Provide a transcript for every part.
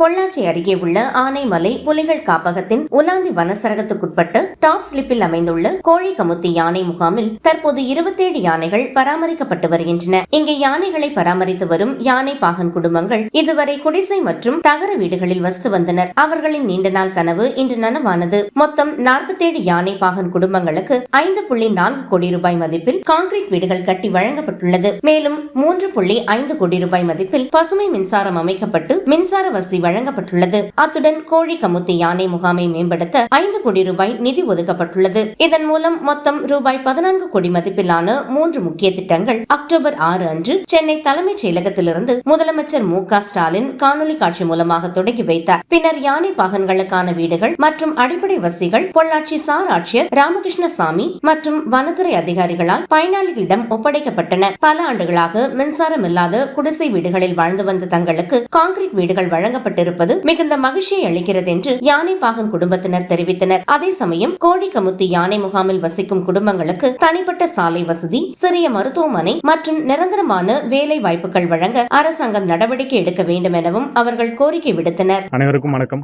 பொள்ளாச்சி அருகே உள்ள ஆனைமலை புலிகள் காப்பகத்தின் உலாந்தி வனசரகத்துக்குட்பட்ட டாப் ஸ்லிப்பில் அமைந்துள்ள கோழிக்கமுத்தி யானை முகாமில் தற்போது இருபத்தேழு யானைகள் பராமரிக்கப்பட்டு வருகின்றன. இங்கே யானைகளை பராமரித்து வரும் யானை பாகன் குடும்பங்கள் இதுவரை குடிசை மற்றும் தகர வீடுகளில் வசித்து வந்தனர். அவர்களின் நீண்ட நாள் கனவு இன்று நனவானது. மொத்தம் நாற்பத்தேழு யானை பாகன் குடும்பங்களுக்கு ஐந்து புள்ளி நான்கு கோடி ரூபாய் மதிப்பில் கான்கிரீட் வீடுகள் கட்டி வழங்கப்பட்டுள்ளது. மேலும் மூன்று புள்ளி ஐந்து கோடி ரூபாய் மதிப்பில் பசுமை மின்சாரம் அமைக்கப்பட்டு மின்சார வசதி வழங்கப்பட்டுள்ளது. அத்துடன் கோழி கமுத்து யானை முகாமை மேம்படுத்த ஐந்து கோடி ரூபாய் நிதி ஒதுக்கப்பட்டுள்ளது. இதன் மூலம் மொத்தம் ரூபாய் பதினான்கு கோடி மதிப்பிலான மூன்று முக்கிய திட்டங்கள் அக்டோபர் ஆறு அன்று சென்னை தலைமைச் செயலகத்திலிருந்து முதலமைச்சர் மு க ஸ்டாலின் காணொலி காட்சி மூலமாக தொடங்கி வைத்தார். பின்னர் யானை பாகன்களுக்கான வீடுகள் மற்றும் அடிப்படை வசதிகள் பொள்ளாச்சி சார் ஆட்சியர் ராமகிருஷ்ணசாமி மற்றும் வனத்துறை அதிகாரிகளால் பயனாளிகளிடம் ஒப்படைக்கப்பட்டன. பல ஆண்டுகளாக மின்சாரம் இல்லாத குடிசை வீடுகளில் வாழ்ந்து வந்த தங்களுக்கு கான்கிரீட் வீடுகள் வழங்கப்பட்டிருப்பது மிகுந்த மகிழ்ச்சியை அளிக்கிறது என்று யானை பாகன் குடும்பத்தினர் தெரிவித்தனர். அதே சமயம் கோழிக்கமுத்தி யானை முகாமில் வசிக்கும் குடும்பங்களுக்கு தனிப்பட்ட சாலை வசதி சிறிய மருத்துவமனை மற்றும் நிரந்தரமான வேலை வாய்ப்புகள் வழங்க அரசாங்கம் நடவடிக்கை எடுக்க வேண்டும் எனவும் அவர்கள் கோரிக்கை விடுத்தனர். அனைவருக்கும் வணக்கம்.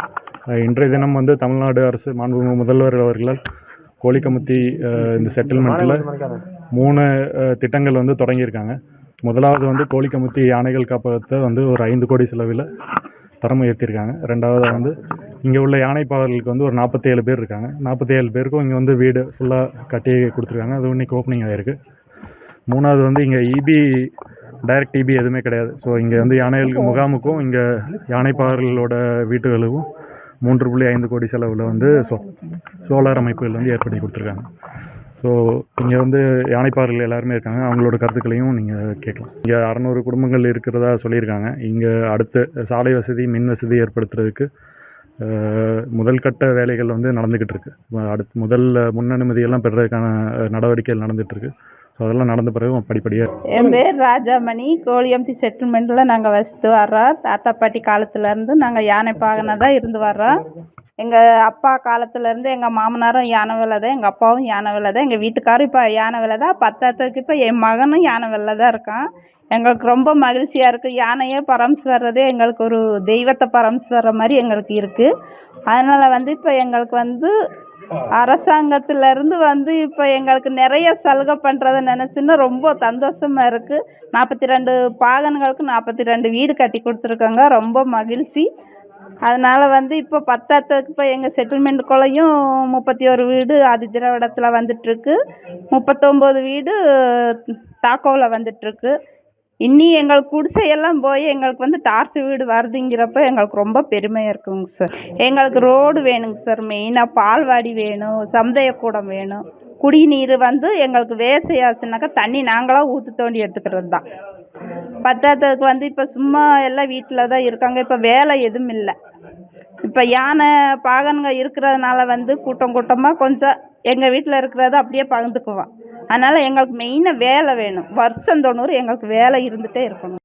இன்றைய தினம் வந்து தமிழ்நாடு அரசு மாண்புமிகு முதல்வர் அவர்களால் கோழிக்கமுத்தி இந்த செட்டில்மெண்ட்டில் மூணு திட்டங்கள் வந்து தொடங்கியிருக்காங்க. முதலாவது வந்து கோழிக்கமுத்தி யானைகள் காப்பகத்தை வந்து ஒரு ஐந்து கோடி செலவில் தரம் உயர்த்தியிருக்காங்க ரெண்டாவது வந்து இங்கே உள்ள யானைப்பாளர்களுக்கு வந்து ஒரு நாற்பத்தேழு பேர் இருக்காங்க. நாற்பத்தேழு பேருக்கும் இங்கே வந்து வீடு ஃபுல்லாக கட்டி கொடுத்துருக்காங்க. அது இன்னைக்கு ஓப்பனிங் ஆகிருக்கு மூணாவது வந்து இங்கே இபி டைரக்ட் இபி எதுவுமே கிடையாது. ஸோ இங்கே வந்து யானைகளுக்கு முகாமுக்கும் இங்கே யானைப்பாளர்களோட வீட்டுகளுக்கும் மூன்று புள்ளி ஐந்து கோடி செலவில் வந்து சோ சோலார் அமைப்புகள் வந்து ஏற்படுத்தி கொடுத்துருக்காங்க. ஸோ இங்கே வந்து யானைப்பார்கள் எல்லாருமே இருக்காங்க. அவங்களோட கருத்துக்களையும் நீங்கள் கேட்கலாம். இங்கே அறநூறு குடும்பங்கள் இருக்கிறதா சொல்லியிருக்காங்க. இங்கே அடுத்து சாலை வசதி மின் வசதி ஏற்படுத்துறதுக்கு முதல்கட்ட முதல் கட்ட வேலைகள் வந்து நடந்துக்கிட்டு இருக்கு. அடுத்து முதல் முன் அனுமதியெல்லாம் பெறுறதுக்கான நடவடிக்கைகள் நடந்துகிட்டு இருக்கு. ஸோ அதெல்லாம் நடந்த பிறகு படிப்படியாக என் பேர் ராஜாமணி. கோழியம்பட்டி செட்டில்மெண்ட்டில் நாங்கள் வசித்து வர்றோம். தாத்தா பாட்டி காலத்துலேருந்து நாங்கள் யானை பாகனாக தான் இருந்து வர்றோம். எங்கள் அப்பா காலத்துலேருந்து எங்கள் மாமனாரும் யானை வேலை தான் எங்கள் அப்பாவும் யானை வேலை தான் எங்கள் வீட்டுக்காரும் இப்போ யானை வேலை தான் பத்தாத்துக்கு இப்போ என் மகனும் யானை வேலை தான் இருக்கான். எங்களுக்கு ரொம்ப மகிழ்ச்சியாக இருக்குது யானையே பராமரிச்சு வர்றதே எங்களுக்கு ஒரு தெய்வத்தை பராமரிச்சு வர்ற மாதிரி எங்களுக்கு இருக்குது அதனால் வந்து இப்போ எங்களுக்கு வந்து அரசாங்கத்திலேருந்து வந்து இப்போ எங்களுக்கு நிறைய சலுகை பண்ணுறத நினச்சின்னா ரொம்ப சந்தோஷமாக இருக்குது நாற்பத்தி ரெண்டு பாகன்களுக்கு நாற்பத்தி ரெண்டு வீடு கட்டி கொடுத்துருக்காங்க. ரொம்ப மகிழ்ச்சி. அதனால் வந்து இப்போ பத்தாததுக்கு இப்போ எங்கள் செட்டில்மெண்ட்டுக்குள்ளேயும் முப்பத்தி ஒரு வீடு ஆதி திராவிடத்தில் வந்துட்டுருக்கு. முப்பத்தொம்போது வீடு தாக்கோவில் வந்துட்டுருக்கு. இனி எங்களுக்கு குடிசையெல்லாம் போய் எங்களுக்கு வந்து டார்ச் வீடு வருதுங்கிறப்ப எங்களுக்கு ரொம்ப பெருமையாக இருக்குங்க சார். எங்களுக்கு ரோடு வேணுங்க சார் மெயினாக பால்வாடி வேணும் சமுதாயக்கூடம் வேணும். குடிநீர் வந்து எங்களுக்கு வேசையாச்சுனாக்கா தண்ணி நாங்களாக ஊற்று தோண்டி எடுத்துக்கிறது தான் பத்தாததுக்கு வந்து இப்போ சும்மா எல்லாம் வீட்டில் தான் இருக்காங்க. இப்போ வேலை எதுவும் இல்லை. இப்போ யானை பாகன்க இருக்கிறதுனால வந்து கூட்டம் கூட்டமாக கொஞ்சம் எங்கள் வீட்டில் இருக்கிறத அப்படியே பகிர்ந்துக்குவோம். அதனால் எங்களுக்கு மெயினாக வேலை வேணும். வருஷம் தொண்ணூறு எங்களுக்கு வேலை இருந்துகிட்டே இருக்கணும்.